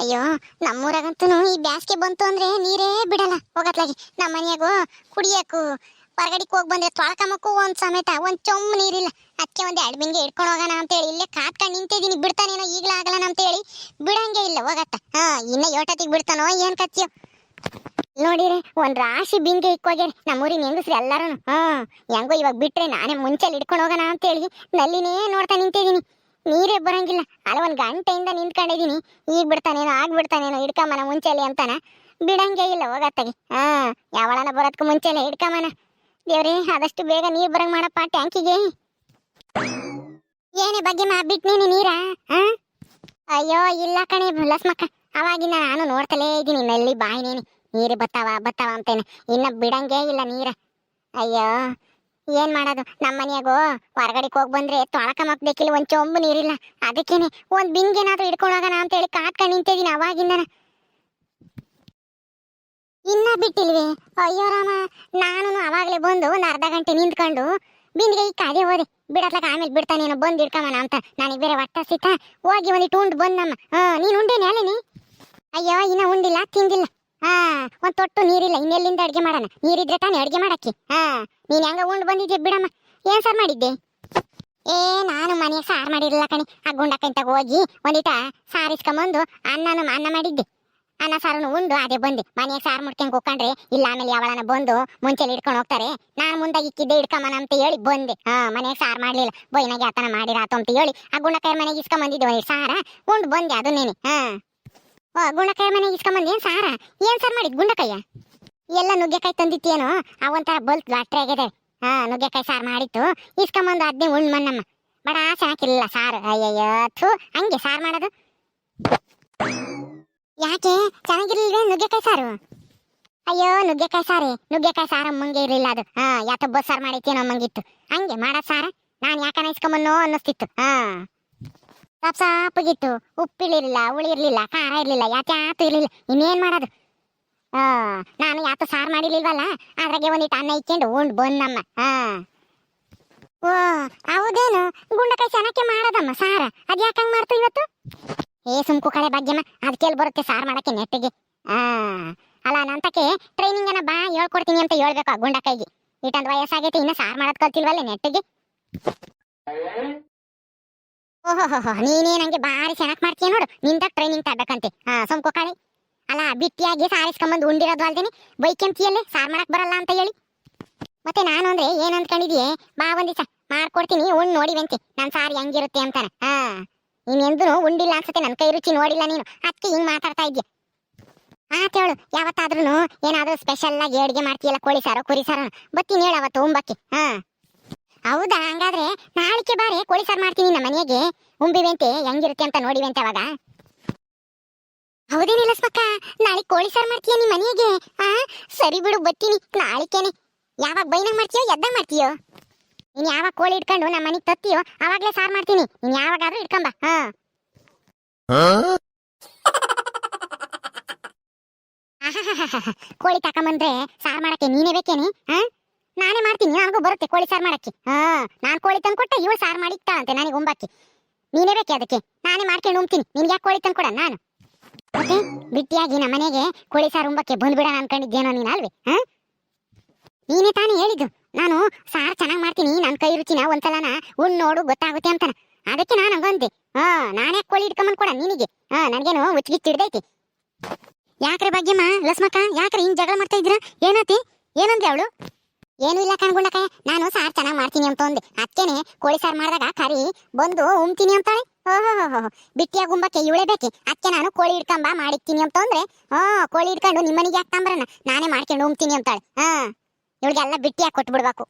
ಅಯ್ಯೋ ನಮ್ಮೂರಾಗಂತೂ ಈ ಬ್ಯಾಸ್ಗೆ ಬಂತು ಅಂದ್ರೆ ನೀರೇ ಬಿಡಲ್ಲ. ಹೋಗತ್ಲಾಗಿ, ನಮ್ಮ ಮನೆಯಾಗು ಕುಡಿಯಕ್ಕೂ, ಹೊರಗಡೆಗೆ ಹೋಗಿ ಬಂದ್ರೆ ತೊಳ್ಕಮಕ್ಕೂ ಒಂದ್ ಸಮೇತ, ಒಂದ್ ಚೊಂಬ್ ನೀರಿಲ್ಲ. ಅದಕ್ಕೆ ಒಂದ್ ಎರಡು ಬಿಂಗೆ ಇಟ್ಕೊಂಡು ಹೋಗೋಣ ಅಂತೇಳಿ, ಇಲ್ಲೇ ಕಾತ್ಕೊಂಡು ನಿಂತಿದ್ದೀನಿ, ಬಿಡ್ತಾನೇನೋ ಈಗಲೇ ಆಗಲ್ಲ ಅಂತೇಳಿ ಬಿಡಂಗೆ ಇಲ್ಲ, ಹೋಗತ್ತ. ಹಾ, ಇನ್ನ ಯೋಟತಿಗೆ ಬಿಡ್ತಾನೋ ಏನ್ ಕತ್ತಿಯೋ. ನೋಡಿರಿ, ಒಂದ್ ರಾಶಿ ಬಿಂಗೆ ಇಕ್ಕೋಗ್ಯಾರ, ನಮ್ಮೂರಿನ ಹೆಂಗಸ್ರಿ ಎಲ್ಲಾರು ಹಾ ಹೆಂಗೋ ಇವಾಗ ಬಿಟ್ರೆ ನಾನೇ ಮುಂಚೆಲಿ ಇಟ್ಕೊಂಡು ಹೋಗೋಣ ಅಂತೇಳಿ, ನಲ್ಲಿನೇ ನೋಡ್ತಾ ನಿಂತಿದ್ದೀನಿ. ನೀರೇ ಬರಂಗಿಲ್ಲ. ಅಲ್ಲ ಒಂದ್ ಗಂಟೆಯಿಂದ ನಿಂತ್ಕೊಂಡಿದ್ದೀನಿ ಈಗ ಬಿಡ್ತಾನೇನೋ, ಆಗ ಬಿಡ್ತಾನೇನೋ, ಹಿಡ್ಕಮ್ಮನ ಮುಂಚೆಲಿ ಅಂತಾನ. ಬಿಡಂಗೆ ಇಲ್ಲ ಹೋಗತ್ತಾಗಿ ಹಾಂ, ಯಾವಳನ ಬರೋದಕ್ಕೆ ಮುಂಚೆಲೆ ಹಿಡ್ಕಮ್ಮನ. ದೇವ್ರಿ, ಆದಷ್ಟು ಬೇಗ ನೀರು ಬರಂಗ್ ಮಾಡಪ್ಪ ಟ್ಯಾಂಕಿಗೆ. ಏನೇ ಬಗ್ಗೆ ಮಾ, ಬಿಟ್ನೇನೆ ನೀರ? ಹಾಂ? ಅಯ್ಯೋ, ಇಲ್ಲ ಕಣೆ, ಲಸ್ಮಕ್ಕ. ಅವಾಗಿನ ನಾನು ನೋಡ್ತಲೇ ಇದ್ದೀನಿ ನಲ್ಲಿ ಬಾಯಿನೇನೆ. ನೀರು ಬತ್ತಾವ ಬತ್ತಾವ ಅಂತೇನೆ. ಇನ್ನ ಬಿಡಂಗೇ ಇಲ್ಲ ನೀರ. ಅಯ್ಯೋ ಏನ್ ಮಾಡೋದು? ನಮ್ಮ ಮನೆಯಾಗ ಹೊರಗಡೆ ಹೋಗಿ ಬಂದ್ರೆ ತೊಳಕ ಮಕ್ಬೇಕಿಲ್ಲ, ಒಂದ್ ಚೊಂಬು ನೀರಿಲ್ಲ. ಅದಕ್ಕೇನೆ ಒಂದ್ ಬಿಂಗೇನಾದ್ರೂ ಅಂತ ಹೇಳಿ ಕಾತ್ಕೊಂಡು ನಿಂತಿದ್ದೀನಿ ಅವಾಗಿಂದನ. ಇನ್ನ ಬಿಟ್ಟಿಲ್ವಿ? ಅಯ್ಯೋ ರಾಮ ನಾನು ಅವಾಗ್ಲೇ ಬಂದು ಒಂದ್ ಅರ್ಧ ಗಂಟೆ ನಿಂತ್ಕೊಂಡು ಬಿಂದಿಗೆ ಈ ಕಾದೆ ಹೋದೆ. ಬಿಡತ್ಲಕ ಆಮೇಲೆ ಬಿಡ್ತಾನೇನೋ ಬಂದು ಇಡ್ಕಮ್ಮನ ಅಂತ. ನನಗೆ ಬೇರೆ ಹೊಟ್ಟ ಸಿತ್ತ ಹೋಗಿ ಒಂದಿಟ್ಟು ಉಂಡು ಬಂದಮ್ಮ ಹಾ ನೀನ್ ಉಂಡೇನೆ ಅಲ್ಲೇನಿ? ಅಯ್ಯೋ, ಇನ್ನ ಉಂಡಿಲ್ಲ, ತಿಂದಿಲ್ಲ. ಹಾ, ಒಂದ್ ತೊಟ್ಟು ನೀರಿಲ್ಲ, ಇನ್ನೆಲ್ಲಿಂದ ಅಡ್ಗೆ ಮಾಡೋಣ? ನೀರಿದ್ರೆ ತಾನೇ ಅಡ್ಗೆ ಮಾಡಕ್ಕೆ? ಹಾ, ನೀನ್ ಹೆಂಗ ಉಂಡ್ ಬಂದಿದ್ದೆ ಬಿಡಮ್ಮ. ಏನ್ ಸಾರ್ ಮಾಡಿದ್ದೆ? ಏ, ನಾನು ಮನೆಗೆ ಸಾರ್ ಮಾಡಿರಲಿಲ್ಲ ಕಣಿ. ಆ ಗುಂಡಕ್ಕಂತ ಹೋಗಿ, ಒಂದಿಟ ಸಾರಿಸ್ಕೊಂಬಂದು ಅನ್ನನು ಅನ್ನ ಮಾಡಿದ್ದೆ. ಅನ್ನ ಸಾರನು ಉಂಡು ಅದೇ ಬಂದೆ. ಮನೆಗೆ ಸಾರು ಮುಡ್ಕೊಂಡ್ ಕೂಕೊಂಡ್ರೆ ಇಲ್ಲ ಆಮೇಲೆ ಯಾವಳನ ಬಂದು ಮುಂಚೆಲಿ ಇಟ್ಕೊಂಡು ಹೋಗ್ತಾರೆ. ನಾನು ಮುಂದಾಗಿ ಇಕ್ಕಿದ್ದೆ ಇಡ್ಕಮ್ಮನ ಅಂತ ಹೇಳಿ ಬಂದೆ. ಹಾ ಮನೆಗೆ ಸಾರು ಮಾಡ್ಲಿಲ್ಲ. ಬೊಯ್ನಾಗೆ ಆತನ ಮಾಡಿರಾತು ಅಂತ ಹೇಳಿ, ಆ ಗುಂಡಕಾಯಿ ಮನೆಗೆ ಇಸ್ಕೊಂಬಂದಿದ್ದೆ ಒಂದಿಟ್ಟು ಸಾರ, ಉಂಡು ಬಂದೆ ಅದು ನೀನೆ. ಹಾ. ಓ ಗುಂಡಕಾಯಿ ಮನೆಗೆ ಇಸ್ಕೊಂಬಂದು ಏನ್ ಸಾರ? ಏನು ಸಾರ್ ಮಾಡಿದ್ ಗುಂಡಕಾಯ ಎಲ್ಲ ನುಗ್ಗೆಕಾಯಿ ತಂದಿತ್ತೇನೋ? ಆ ಒಂಥರ ಬಲ್ತ್ ಲಾಟ್ರಿ ಆಗಿದೆ. ಹಾ, ನುಗ್ಗೆಕಾಯಿ ಸಾರು ಮಾಡಿತ್ತು. ಇಸ್ಕೊಂಬಂದು ಅದನ್ನೇ ಉಂಡ್ ಮಣ್ಣಮ್ಮ. ಬಡ ಚೆನ್ನಾಗಿಲ್ಲ ಸಾರು. ಅಯ್ಯಯ್ಯೋ, ಥೂ, ಹಂಗೆ ಸಾರು ಮಾಡೋದು. ಯಾಕೆ? ಚೆನ್ನಾಗಿರ್ಲಿಲ್ವೇ ನುಗ್ಗೆಕಾಯಿ ಸಾರು? ಅಯ್ಯೋ, ನುಗ್ಗೆಕಾಯಿ ಸಾರಿ. ನುಗ್ಗೆಕಾಯಿ ಸಾರು ಅಮ್ಮಂಗೆ ಇರಲಿಲ್ಲ ಅದು. ಹಾ, ಯಾತೋ ಬಸ್ ಸಾರು ಮಾಡೈತೇನೋ ಅಮ್ಮಂಗಿತ್ತು. ಹಂಗೆ ಮಾಡೋ ಸಾರ? ನಾನು ಯಾಕನ ಇಸ್ಕೊಂಬನ್ನೋ ಅನ್ನಿಸ್ತಿತ್ತು. ಹಾ. ಸಾಪ್ ಸಾಪಿಗಿತ್ತು ಉಪ್ಪಿಳಿರ್ಲಿಲ್ಲ ಹುಳಿ ಇರ್ಲಿಲ್ಲ, ಖಾರ ಇರ್ಲಿಲ್ಲ, ಯಾತ ಯಾತು ಇರ್ಲಿಲ್ಲ, ಇನ್ನೇನ್ ಮಾಡೋದು? ಆ ನಾನು ಯಾತ ಸಾರು ಮಾಡಿರ್ಲಿಲ್ವಲ್ಲ, ಅದ್ರಾಗೆ ಒಂದಿಟ್ಟು ಅನ್ನ ಇಕ್ಕೊಂಡು ಉಂಡ್ ಬಂದಮ್ಮ, ಹಾ. ಓ, ಹೌದೇನು? ಗುಂಡಕಾಯಿ ಚೆನ್ನಾಗಿ ಮಾಡೋದಮ್ಮ ಸಾರ, ಅದ್ ಯಾಕೆ ಹಂಗ್ ಮಾಡ್ತು ಇವತ್ತು? ಏ, ಸುಮ್ಕು ಕಳೆ ಭಾಗ್ಯಮ್ಮ ಕೇಳಿ ಬರುತ್ತೆ ಸಾರು ಮಾಡಕ್ಕೆ ನೆಟ್ಟಿಗೆ ಆ ಅಲ್ಲ ನಂತಕ್ಕೆ ಟ್ರೈನಿಂಗ್ ಅನ್ನ ಬಾ ಹೇಳ್ಕೊಡ್ತೀನಿ ಅಂತ ಹೇಳ್ಬೇಕು ಆ ಗುಂಡಕಾಯಿಗೆ. ಇಟ್ಟಂದು ವಯಸ್ಸಾಗೈತೆ, ಇನ್ನ ಸಾರು ಮಾಡೋದ್ ಕಲ್ತಿಲ್ವಲ್ಲ ನೆಟ್ಟಿಗೆ? ನೀನೇ ನಂಗೆ ಬಾರಿ ಚೆನ್ನಾಗಿ ಮಾಡ್ತೀಯ ನೋಡು. ನಿಂತ ಟ್ರೈನಿಂಗ್ ತಗಬೇಕಂತೆ ಹಾ ಸುಮ್ಕು ಕಾಳಿ. ಅಲ್ಲ, ಬಿಟ್ಟಿಯಾಗಿ ಸಾರಿಸ್ಕೊಂಬಂದು ಉಂಡಿರೋದು ಅಲ್ದೇನೆ ಬೈಕೆಂತಿಯಲ್ಲೇ ಸಾರು ಮಾಡಕ್ ಬರಲ್ಲ ಅಂತ ಹೇಳಿ. ಮತ್ತೆ ನಾನು ಅಂದ್ರೆ ಏನ್ ಬಾ ಒಂದಿಸ ಮಾಡ್ಕೊಡ್ತೀನಿ ಉಂಡ್ ನೋಡಿವಂತೆ ನನ್ ಸಾರಿ ಹೆಂಗಿರುತ್ತೆ ಅಂತಾನೆ. ಹಾ ನೀನ್ ಎಂದೂ ಉಂಡಿಲ್ಲ ಅನ್ಸುತ್ತೆ, ನನ್ ಕೈ ರುಚಿ ನೋಡಿಲ್ಲ ನೀನು. ಅದಕ್ಕೆ ಹಿಂಗ್ ಮಾತಾಡ್ತಾ ಇದ್ಯ? ಆತೇಳು ಯಾವತ್ತಾದ್ರೂ ಏನಾದ್ರೂ ಸ್ಪೆಷಲ್ ಆಗಿ ಅಡಿಗೆ ಮಾಡ್ತೀಯಲ್ಲ ಕೋಳಿ ಸಾರು, ಕುರಿ ಸಾರು. ಬತ್ತೀನಿ ಹೇಳ ಅವತ್ತು, ಉಂಬಕ್ಕೆ. ಹಾ. ಹೌದಾ? ಹಂಗಾದ್ರೆ ನಾಳಿಕೆ ಬಾರಿ ಕೋಳಿ ಸಾರು ಮಾಡ್ತೀನಿ ನಮ್ಮ ಮನೆಗೆ. ಉಂಬಿವೆಂತೆ ಹೆಂಗಿರುತ್ತೆ ಅಂತ ನೋಡಿವೆಂತೆ ಅವಾಗ. ಹೌದೇನಿಲ್ಲ ಸ್ಪಕ್ಕ? ನಾಳೆ ಕೋಳಿ ಸಾರು ಮಾಡ್ತೀಯ ನಿಮ್ಮ ಮನೆಗೆ? ಆ? ಸರಿ ಬಿಡು ಬತ್ತೀನಿ. ನಾಳಿಕೆನೆ. ಯಾವಾಗ ಬೈನ ಮಾಡ್ತೀಯೋ ಎದ್ದಾಗ ಮಾಡ್ತೀಯೋ? ನೀನ್ ಯಾವಾಗ ಕೋಳಿ ಇಟ್ಕೊಂಡು ನಮ್ಮ ಮನೆಗೆ ತತ್ತೀಯೋ ಆವಾಗಲೇ ಸಾರು ಮಾಡ್ತೀನಿ. ನೀನ್ ಯಾವಾಗಾದ್ರೂ ಇಟ್ಕೊಂಬ ಹಾ. ಕೋಳಿ ತಕೊಂಬಂದ್ರೆ ಸಾರು ಮಾಡಕ್ಕೆ ನೀನೇ ಬೇಕೇನಿ ಹಾ? ನಾನೇ ಮಾಡ್ತೀನಿ ನನಗೂ ಬರುತ್ತೆ ಕೋಳಿ ಸಾರು ಮಾಡಕ್ಕೆ. ಹಾ, ನಾನು ಕೋಳಿ ತಂದು ಕೊಟ್ಟೆ, ಇವಳು ಸಾರು ಮಾಡಿ ಅಂತೆ ನನಗೆ ಉಂಬಕ್ಕೆ ನೀನೇ ಬೇಕೆ ಅದಕ್ಕೆ? ನಾನೇ ಮಾಡ್ಕೊಂಡು ಉಂಬ್ತೀನಿ ನಿನ್ಗೆ ಯಾಕೆ ಕೋಳಿ ತಂದು ಕೊಡ? ನಾನು. ಮತ್ತೆ, ಬಿಟ್ಟಿಯಾಗಿ ನಮ್ಮ ಮನೆಗೆ ಕೋಳಿ ಸಾರು ಉಂಬಕ್ಕೆ ಬಂದ್ಬಿಡೋಣ ಅನ್ಕೊಂಡಿದ್ದೇನೋ ನೀನು ಅಲ್ವೇ? ಹಾ? ನೀನೇ ತಾನೇ ಹೇಳಿದ್ದು. ನಾನು ಸಾರು ಚೆನ್ನಾಗಿ ಮಾಡ್ತೀನಿ ನನ್ನ ಕೈ ರುಚಿನ ಒಂದ್ಸಲನ ಉಣ್ಣು ನೋಡು, ಗೊತ್ತಾಗುತ್ತೆ ಅಂತಾನ. ಅದಕ್ಕೆ ನಾನು ಹಂಗಂದೆ ಹಾ, ನಾನೇ ಕೋಳಿ ಹಿಡ್ಕೊಂಬಂದು ಕೊಡ ನಿನಗೆ? ಹಾ, ನನಗೇನು ಹುಚ್ಚಿಗಿಚ್ಚು ಹಿಡ್ದೈತಿ. ಯಾಕ್ರೆ ಭಾಗ್ಯಮ್ಮ, ಲಸ್ಮಕ್ಕ, ಯಾಕ್ರೆ ಹಿಂಗೆ ಜಗಳ ಮಾಡ್ತಾ ಇದ್ರ ಏನತಿ? ಏನಂದ್ರೆ ಅವಳು? ಏನು ಇಲ್ಲ ಕಣ್ಗುಂಡಕ ನಾನು ಸಾರ್ ಚೆನ್ನಾಗಿ ಮಾಡ್ತೀನಿ ಅಂತ ಅಂದೆ. ಅದಕ್ಕೇನೆ ಕೋಳಿ ಸಾರು ಮಾಡಿದಾಗ ಕರಿ ಬಂದು ಉಮ್ತೀನಿ ಅಂತಾಳೆ. ಓಹೋ ಬಿಟ್ಟಿಯ ಗುಂಬಕ್ಕೆ ಇವಳೇ ಬೇಕೆ? ಅದಕ್ಕೆ ನಾನು ಕೋಳಿ ಹಿಡ್ಕೊಂಬ ಮಾಡಿಕ್ತೀನಿ ಅಂತ ಅಂದ್ರೆ? ಹಾ, ಕೋಳಿ ಹಿಡ್ಕೊಂಡು ನಿಮ್ಮನಿಗೆ ಯಾಕೆ ತಂಬ್ರನ? ನಾನೇ ಮಾಡ್ಕೊಂಡು ಉಮ್ತೀನಿ ಅಂತಾಳೆ. ಹಾ. ಇವಳಿಗೆಲ್ಲ ಬಿಟ್ಟಿಯಾಗಿ ಕೊಟ್ಬಿಡ್ಬೇಕು.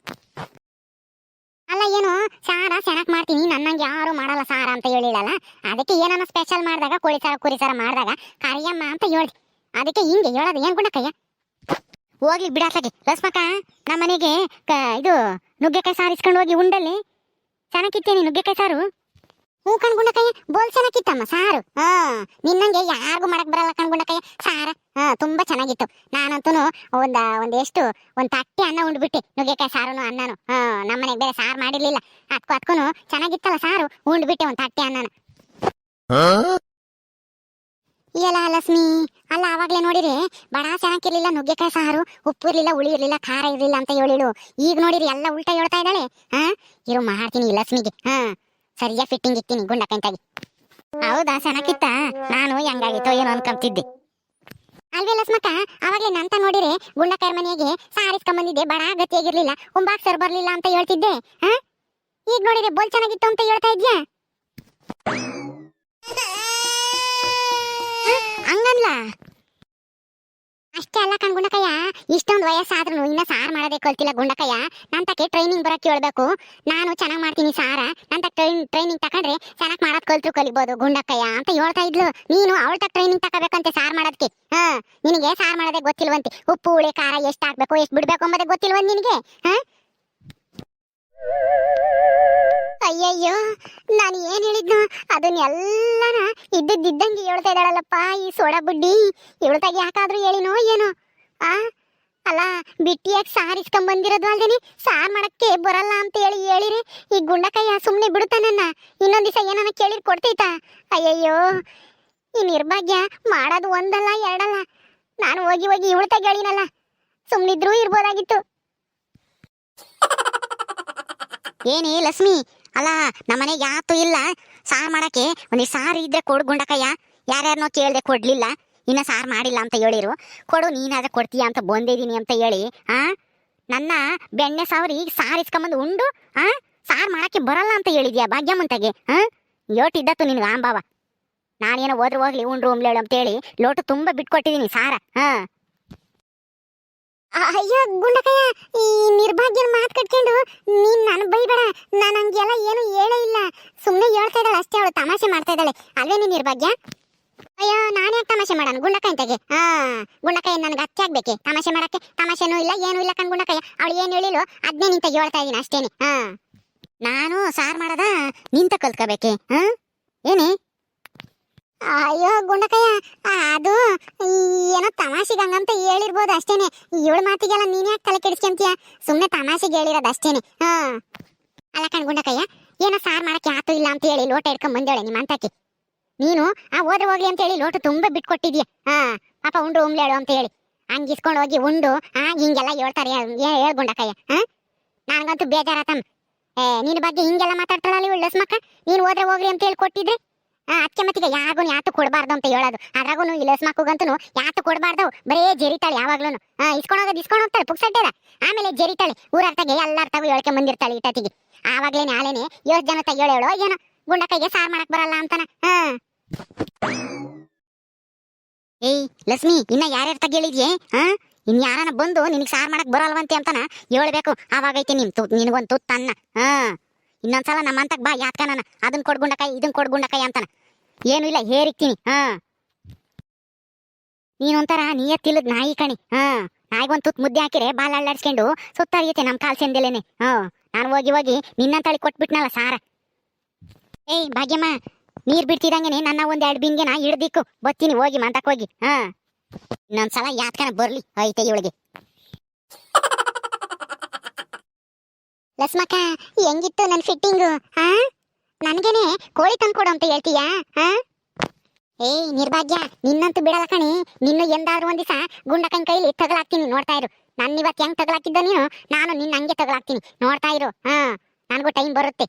ಅಲ್ಲ ಏನು, ಸಾರ ಸೆಣಕ್ ಮಾಡ್ತೀನಿ. ನನ್ನಂಗೆ ಯಾರು ಮಾಡಲ್ಲ ಸಾರ ಅಂತ ಹೇಳಿಲ್ಲಲ್ಲ? ಅದಕ್ಕೆ ಏನನ್ನ ಸ್ಪೆಷಲ್ ಮಾಡಿದಾಗ, ಕೋಳಿ ಸಾರ, ಕುರಿ ಸಾರ ಮಾಡಿದಾಗ ಕರಿಯಮ್ಮ ಅಂತ ಹೇಳಿ ಅದಕ್ಕೆ ಹಿಂಗೆ ಹೇಳೋದು ಏನು ಗುಂಡಕ್ಕಯ್ಯ? ಹೋಗ್ಲಿ ಬಿಡಾತ್ಲಾಗೆ ಲಸ್ಮಕ್ಕ ನಮ್ಮ ಮನೆಗೆ ಕ- ಇದು ನುಗ್ಗೆಕಾಯಿ ಸಾರು ಇಸ್ಕೊಂಡು ಹೋಗಿ ಉಂಡಲ್ಲಿ. ಚೆನ್ನಾಗಿತ್ತೇನೆ ನುಗ್ಗೆಕಾಯಿ ಸಾರು. ಹ್ಞೂ ಕಣ್ಗುಂಡಕಾಯ ಬೋಲ್ ಚೆನ್ನಾಗಿತ್ತಮ್ಮ ಸಾರು. ಹಾ, ನಿನ್ನಂಗೆ ಯಾರಿಗೂ ಮಾಡಕ್ ಬರಲ್ಲ ಕಣ್ಗುಂಡಕಾಯ ಸಾರ. ಹಾ, ತುಂಬಾ ಚೆನ್ನಾಗಿತ್ತು. ನಾನಂತೂ ಒಂದ ಒಂದ್ ಎಷ್ಟು ಒಂದ್ ತಟ್ಟೆ ಅನ್ನ ಉಂಡ್ಬಿಟ್ಟೆ ನುಗ್ಗೆಕಾಯಿ ಸಾರುನು ಅನ್ನನು. ಹಾ ನಮ್ಮನೆಗೆ ಬೇರೆ ಸಾರು ಮಾಡಿರ್ಲಿಲ್ಲ. ಅದ್ಕೂ, ಅದ್ಕೂನು ಚೆನ್ನಾಗಿತ್ತಲ್ಲ ಸಾರು, ಉಂಡ್ಬಿಟ್ಟೆ ಒಂದ್ ತಟ್ಟೆ ಅನ್ನನ. ಎಲ್ಲ ಲಕ್ಷ್ಮಿ, ಅಲ್ಲ ಅವಾಗ್ಲೇ ನೋಡಿರಿ, ಬಡ ಚೆನ್ನಾಗಿರ್ಲಿಲ್ಲ, ನುಗ್ಗೆಕಾಯಿ ಸಾರು ಉಪ್ಪು ಇರಲಿಲ್ಲ ಹುಳಿ ಇರ್ಲಿಲ್ಲ, ಖಾರ ಇರಲಿಲ್ಲ ಅಂತ ಹೇಳಿಳು. ಈಗ ನೋಡಿರಿ ಎಲ್ಲ ಉಲ್ಟಾ ಹೇಳ್ತಾ ಇದ್ದಾಳೆ. ಹಾ? ಇರು ಮಾಡ್ತೀನಿ ಲಕ್ಷ್ಮಿಗೆ. ಹಾ? ಸರಿಯಾ ಫಿಟ್ಟಿಂಗ್ ಇಕ್ತೀನಿ ಗುಂಡಕ್ಕಂತಾಗಿ ಹೌದಾ ಚೆನ್ನಾಗಿತ್ತ ನಾನು ಹೆಂಗಾಗಿತ್ತು ಏನು ಅನ್ಕೊಂತಿದ್ದೆ ಅಲ್ವೇ ಲಕ್ಷ್ಮಕ್ಕ, ಅವಾಗ್ಲೇ ನಂತ ನೋಡಿರಿ ಗುಂಡಕಾಯಿ ಮನೆಗೆ ಸಾರಿಸ್ಕೊಂಬಂದಿದ್ದೆ ಬಡ ಗತಿಯಾಗಿರ್ಲಿಲ್ಲ ಉಂಬಾಕ್ ಸರ್ ಬರ್ಲಿಲ್ಲ ಅಂತ ಹೇಳ್ತಿದ್ದೆ. ಹಾ? ಈಗ ನೋಡಿರಿ, ಬೋಲ್ ಚೆನ್ನಾಗಿತ್ತು ಅಂತ ಹೇಳ್ತಾ ಇದ್ಯಾ? ಅಷ್ಟೇ ಅಲ್ಲ ಕಣ್ ಗುಂಡಕಯ್ಯ ಇಷ್ಟೊಂದು ವಯಸ್ಸಾದ್ರೂ ಇನ್ನ ಸಾರ್ ಮಾಡೋದೇ ಕಲ್ತಿಲ್ಲ ಗುಂಡಕಯ್ಯ ನಂತಕ್ಕೆ ಟ್ರೈನಿಂಗ್ ಬರಕ್ ಹೇಳ್ಬೇಕು ನಾನು ಚೆನ್ನಾಗಿ ಮಾಡ್ತೀನಿ ಸಾರ. ನಂತ ಟ್ರೈನ್ ಟ್ರೈನಿಂಗ್ ತಕೊಂಡ್ರೆ ಚೆನ್ನಾಗಿ ಮಾಡೋದ್ ಕಲ್ತ್ರು ಕಲಿಬೋದು ಗುಂಡಕಯ್ಯ ಅಂತ ಹೇಳ್ತಾ ಇದ್ಲು. ನೀನು ಅವಳ ಟ್ರೈನಿಂಗ್ ತಗೋಬೇಕಂತೆ ಸಾರ್ ಮಾಡೋದಕ್ಕೆ ಹಾ, ನಿನಗೆ ಸಾರ್ ಮಾಡೋದೇ ಗೊತ್ತಿಲ್ವಂತೆ. ಉಪ್ಪು, ಹುಳಿ, ಖಾರ ಎಷ್ಟು ಹಾಕ್ಬೇಕು, ಎಷ್ಟು ಬಿಡ್ಬೇಕು ಅಂಬೋದೇ ಗೊತ್ತಿಲ್ವಂತ ನಿನಗೆ? ಹಾ? ಅಯ್ಯಯ್ಯೋ, ನಾನು ಏನ್ ಹೇಳಿದ್ನು ಅದನ್ನೆಲ್ಲನ ಇದ್ದಿದ್ದಂಗೆ ಹೇಳ್ತಾ ಇದ್ದಾಳಲ್ಲಪ್ಪ, ಈ ಸೋಡಾ ಬುಡ್ಡಿ. ಇವಳ್ತಾಗ ಯಾಕಾದ್ರೂ ಹೇಳಿನೋ ಏನೋ? ಆ? ಅಲ್ಲ, ಬಿಟ್ಟಿಯಾಗಿ ಸಾರಿಸ್ಕೊಂಡ್ ಬಂದಿರೋದು ಅಲ್ದೇನೆ, ಸಾರ್ ಮಾಡಕ್ಕೆ ಬರಲ್ಲ ಅಂತ ಹೇಳಿ ಹೇಳಿರಿ. ಈ ಗುಂಡಕಯ್ಯ ಸುಮ್ಮನೆ ಬಿಡುತ್ತಾನನ್ನ? ಇನ್ನೊಂದ್ ದಿವಸ ಏನನ್ನ ಕೇಳಿರ್ ಕೊಡ್ತೈತಾ? ಅಯ್ಯಯ್ಯೋ, ಈ ನಿರ್ಭಾಗ್ಯ ಮಾಡೋದು ಒಂದಲ್ಲ, ಎರಡಲ್ಲ. ನಾನು ಹೋಗಿ ಹೋಗಿ ಇವಳ್ತಾಗ ಹೇಳಿನಲ್ಲ, ಸುಮ್ನಿದ್ರೂ ಇರ್ಬೋದಾಗಿತ್ತು. ಏನೇ ಲಕ್ಷ್ಮಿ ಅಲ್ಲ ನಮ್ಮನೆಗೆ ಯಾತು ಇಲ್ಲ. ಸಾರು ಮಾಡಕ್ಕೆ ಒಂದು ಸಾರು ಇದ್ರೆ ಕೊಡು ಗುಂಡಕಯ್ಯ. ಯಾರ್ಯಾರನೋ ಕೇಳ್ದೆ ಕೊಡ್ಲಿಲ್ಲ. ಇನ್ನ ಸಾರು ಮಾಡಿಲ್ಲ ಅಂತ ಹೇಳಿರು. ಕೊಡು, ನೀನಾದ್ರೆ ಕೊಡ್ತೀಯ ಅಂತ ಬಂದಿದ್ದೀನಿ ಅಂತ ಹೇಳಿ, ಆ? ನನ್ನ ಬೆಣ್ಣೆ ಸಾವ್ರಿ ಸಾರು ಇಸ್ಕೊಂಬಂದು ಉಂಡು, ಆ? ಸಾರು ಮಾಡಕ್ಕೆ ಬರಲ್ಲ ಅಂತ ಹೇಳಿದ್ಯಾ ಭಾಗ್ಯಮಂತಗೆ ಹಾ ಯೋಟಿದ್ದತ್ತು ನಿನ್ಗೆ ಆಂಬಾವ. ನಾನೇನೋ ಹೋದ್ರೆ ಹೋಗ್ಲಿ, ಉಂಡ್ರು ಅಂತ ಹೇಳಿ ಲೋಟ ತುಂಬಾ ಬಿಟ್ಕೊಟ್ಟಿದ್ದೀನಿ ಸಾರ ಹಾ ಅಯ್ಯೋ, ಗುಂಡಕಯ್ಯ, ಈ ನಿರ್ಭಾಗ್ಯನ ಮಾತು ಕಟ್ಕೊಂಡು ನೀನ್ ನನ್ ಬೈಬೇಡ. ನಾನು ಹಂಗೆಲ್ಲ ಏನು ಹೇಳೇ ಇಲ್ಲ. ಸುಮ್ಮನೆ ಹೇಳ್ತಾ ಇದ್ದಾಳೆ ಅಷ್ಟೇ ಅವಳು, ತಮಾಷೆ ಮಾಡ್ತಾ ಇದ್ದಾಳೆ. ಅಲ್ವೇ ನೀನ್ ನಿರ್ಭಾಗ್ಯ? ಅಯ್ಯೋ, ನಾನೇ ತಮಾಷೆ ಮಾಡೋಣ? ಗುಂಡಕಾಯಿ ಹಾ ಗುಂಡಕಾಯಿ ನನ್ಗೆ ಅತ್ತೆ ಆಗ್ಬೇಕೆ? ತಮಾಷೆ ಮಾಡಕ್ಕೆ ತಮಾಷೆನೂ ಇಲ್ಲ, ಏನೂ ಇಲ್ಲ ಕಣ್ ಗುಂಡಕಯ್ಯ. ಅವಳು ಏನು ಹೇಳಿಲ್ಲ ಅದನ್ನೇ ನಿಂತ ಹೇಳ್ತಾ ಇದೀನಿ ಅಷ್ಟೇನೆ. ಹಾ. ನಾನು ಸಾರ್ ಮಾಡದ ನಿಂತ ಕಲ್ತ್ಕೋಬೇಕೆ? ಹಾ? ಏನೇ? ಅಯ್ಯೋ ಗುಂಡಕಯ್ಯ ಅದು ಏನೋ ತಮಾಷೆಗೆ ಹಂಗಂತ ಹೇಳಿರ್ಬೋದು ಅಷ್ಟೇನೆ. ಇವಳ ಮಾತಿಗೆಲ್ಲ ನೀನ್ ಯಾಕೆ ತಲೆ ಕೆಡಿಸ್ಕೊಂತೀಯ? ಸುಮ್ಮನೆ ತಮಾಷೆಗೆ ಹೇಳಿರೋದು ಅಷ್ಟೇನೆ. ಹಾ. ಅಲ್ಲ ಕಣ್ ಗುಂಡಕಯ್ಯ, ಏನೋ ಸಾರ್ ಮಾಡಕ್ಕೆ ಆತು ಇಲ್ಲ ಅಂತ ಹೇಳಿ ಲೋಟ ಹಿಡ್ಕೊಂಡ್ ಬಂದೇಳೆ ನಿಮ್ಮ ಅಂತಕ್ಕೆ ನೀನು, ಆ, ಹೋದ್ರೆ ಹೋಗ್ಲಿ ಅಂತ ಹೇಳಿ ಲೋಟ ತುಂಬಾ ಬಿಟ್ಕೊಟ್ಟಿದ್ಯ? ಹಾ. ಪಾಪ ಉಂಡು ಉಮ್ಲೇಳು ಅಂತ ಹೇಳಿ. ಹಂಗ್ ಇಸ್ಕೊಂಡು ಹೋಗಿ ಉಂಡು ಆ ಹಿಂಗೆಲ್ಲ ಹೇಳ್ತಾರೆ ಹೇಳ್ ಗುಂಡಕಯ್ಯ, ಹಾ. ನನಗಂತೂ ಬೇಜಾರಾತಮ್ಮ ಏ ನಿನ್ನ ಬಗ್ಗೆ ಹಿಂಗೆಲ್ಲ ಮಾತಾಡ್ತಾಳಲ್ಲ ಇವಳು ಲಸ್ಮಕ್ಕ? ನೀನು ಹೋದ್ರೆ ಹೋಗ್ಲಿ ಅಂತ ಹೇಳಿ ಕೊಟ್ಟಿದ್ರೆ? ಆ, ಅಕ್ಕೆ ಮತ್ತಿಗೆ ಯಾಗೂ ಯಾತು ಕೊಡಬಾರ್ದು ಅಂತ ಹೇಳೋದು. ಅದ್ರಾಗೂ ಈ ಲಸ್ಮಕ್ಕುಗಂತೂ ಯಾತು ಕೊಡಬಾರ್ದು, ಬರೇ ಜರಿತಾಳೆ ಯಾವಾಗ್ಲೂ ಹಾ ಇಸ್ಕೊಂಡು ಹೋಗೋದು ಇಸ್ಕೊಂಡು ಹೋಗ್ತಾಳೆ ಪುಕ್ಸಟ್ಟೆದ ಆಮೇಲೆ ಜರಿತಾಳೆ ಊರರ್ತಾಗೆ ಎಲ್ಲಾರ್ ಹೇಳ್ಕೆ ಬಂದಿರ್ತಾಳೆ ಇಟ್ಟತಿಗೆ ಆವಾಗಲೇ ನಾಳೆನೆ ಯೋಸ್ ಜನ ತೆಗಿಯೋಳು ಹೇಳೋ ಏನೋ ಗುಂಡಕೈಗೆ ಸಾರ್ ಮಾಡಕ್ ಬರಲ್ಲ ಅಂತಾನ. ಹಾ. ಏಯ್ ಲಕ್ಷ್ಮಿ ಇನ್ನ ಯಾರ್ಯಾರ ತಗಿಳಿದ್ಯೆ ಹಾ? ಇನ್ ಯಾರನ ಬಂದು ನಿನಗೆ ಸಾರ್ ಮಾಡಕ್ ಬರಲ್ವಂತೆ ಅಂತಾನ? ಹೇಳ್ಬೇಕು, ಆವಾಗೈತೆ ನಿಮ್ ತು ನಿನಗೊಂದು ತುತ್ತನ್ನ ಹಾ. ಇನ್ನೊಂದ್ಸಲ ನಮ್ಮಂತಕ್ ಬಾ ಯಾತ್ಕನ ಅದನ್ನ ಕೊಡ್ಗುಂಡಕಾಯಿ ಇದನ್ ಕೊಡ್ಗುಂಡಕಾಯಿ ಅಂತಾನ. ಏನು ಇಲ್ಲ, ಹೇರಿಕ್ತೀನಿ. ಹಾ. ನೀನೊಂಥರ ನಿಯತ್ತಿಲ್ಲದ್ ನಾಯಿ ಕಣಿ. ಹಾ. ನಾಯಿಗೊಂದು ತುತ್ ಮುದ್ದೆ ಹಾಕಿರೆ ಬಾಲ್ ಅಳ್ಳಾಡ್ಸ್ಕೊಂಡು ಸುತ್ತರಿಯುತ್ತೆ ನಮ್ಮ ಕಾಲ್ ಸೆಂದೆಲೇನೆ ಹಾ. ನಾನು ಹೋಗಿ ಹೋಗಿ ನಿನ್ನಂತಳಿ ಕೊಟ್ಬಿಟ್ನಲ್ಲ ಸಾರ. ಏಯ್, ಭಾಗ್ಯಮ್ಮ, ನೀರ್ ಬಿಡ್ತಿದಂಗೆನೆ ನನ್ನ ಒಂದ್ ಎರಡ್ ನಾ ಹಿಡ್ದಿಕ್ಕು. ಬತ್ತೀನಿ, ಹೋಗಿ ಮಂತಕ್ಕೆ ಹೋಗಿ. ಹಾ. ಇನ್ನೊಂದ್ಸಲ ಯಾತ್ಕನ ಬರ್ಲಿ ಐತೆ ಇವಳಿಗೆ. ಲಸ್ಮಕ್ಕ ಹೆಂಗಿತ್ತು ನನ್ನ ಫಿಟ್ಟಿಂಗು ಹಾ ನನಗೇನೆ ಕೋಳಿ ತಂದ್ಕೊಡು ಅಂತ ಹೇಳ್ತೀಯಾ ಹಾ ಏಯ್, ನಿರ್ಭಾಗ್ಯ, ನಿನ್ನಂತೂ ಬಿಡಲ್ಲ ಕಣಿ. ನಿನ್ನ ಎಂದಾದ್ರೂ ಒಂದ್ ದಿವಸ ಗುಂಡಕನ್ ಕೈಲಿ ತಗಲಾಕ್ತೀನಿ, ನೋಡ್ತಾ ಇರು. ನನ್ನ ಇವತ್ತು ಹೆಂಗ್ ತಗಲಾಕಿದ್ದ ನೀನು, ನಾನು ನಿನ್ನ ಹಂಗೆ ತಗಲಾಕ್ತೀನಿ. ನೋಡ್ತಾ ಇರು ಹಾ ನನಗೂ ಟೈಮ್ ಬರುತ್ತೆ.